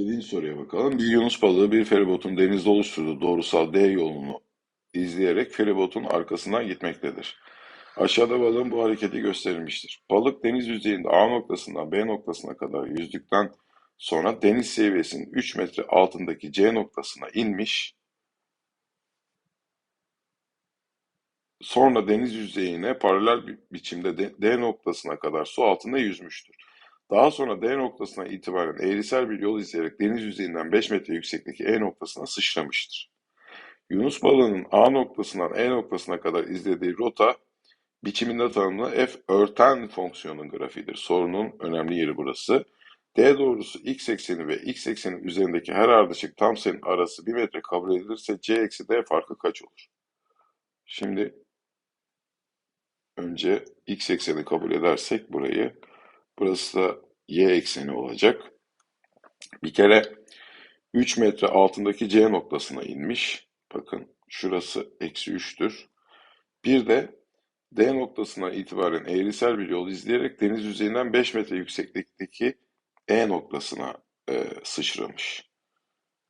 Yedinci soruya bakalım. Bir yunus balığı bir feribotun denizde oluşturduğu doğrusal D yolunu izleyerek feribotun arkasından gitmektedir. Aşağıda balığın bu hareketi gösterilmiştir. Balık deniz yüzeyinde A noktasından B noktasına kadar yüzdükten sonra deniz seviyesinin 3 metre altındaki C noktasına inmiş, sonra deniz yüzeyine paralel bir biçimde D- noktasına kadar su altında yüzmüştür. Daha sonra D noktasına itibaren eğrisel bir yol izleyerek deniz yüzeyinden 5 metre yüksekteki E noktasına sıçramıştır. Yunus balığının A noktasından E noktasına kadar izlediği rota biçiminde tanımlı f örten fonksiyonun grafiğidir. Sorunun önemli yeri burası. D doğrusu x ekseni ve x eksenin üzerindeki her ardışık tam sayının arası 1 metre kabul edilirse c eksi d farkı kaç olur? Şimdi önce x ekseni kabul edersek burayı, burası da y ekseni olacak. Bir kere 3 metre altındaki C noktasına inmiş. Bakın şurası eksi 3'tür. Bir de D noktasına itibaren eğrisel bir yol izleyerek deniz yüzeyinden 5 metre yükseklikteki E noktasına e, sıçramış.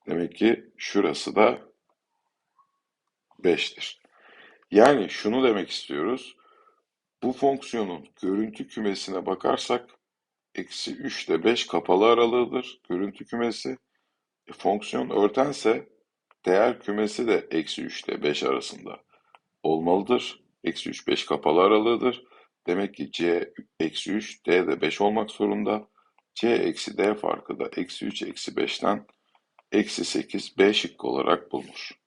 Demek ki şurası da 5'tir. Yani şunu demek istiyoruz. Bu fonksiyonun görüntü kümesine bakarsak eksi 3 ile 5 kapalı aralığıdır görüntü kümesi. E, fonksiyon örtense değer kümesi de eksi 3 ile 5 arasında olmalıdır. Eksi 3 5 kapalı aralığıdır. Demek ki c eksi 3 d de 5 olmak zorunda. c eksi d farkı da eksi 3 eksi 5'ten eksi 8 b şıkkı olarak bulunur.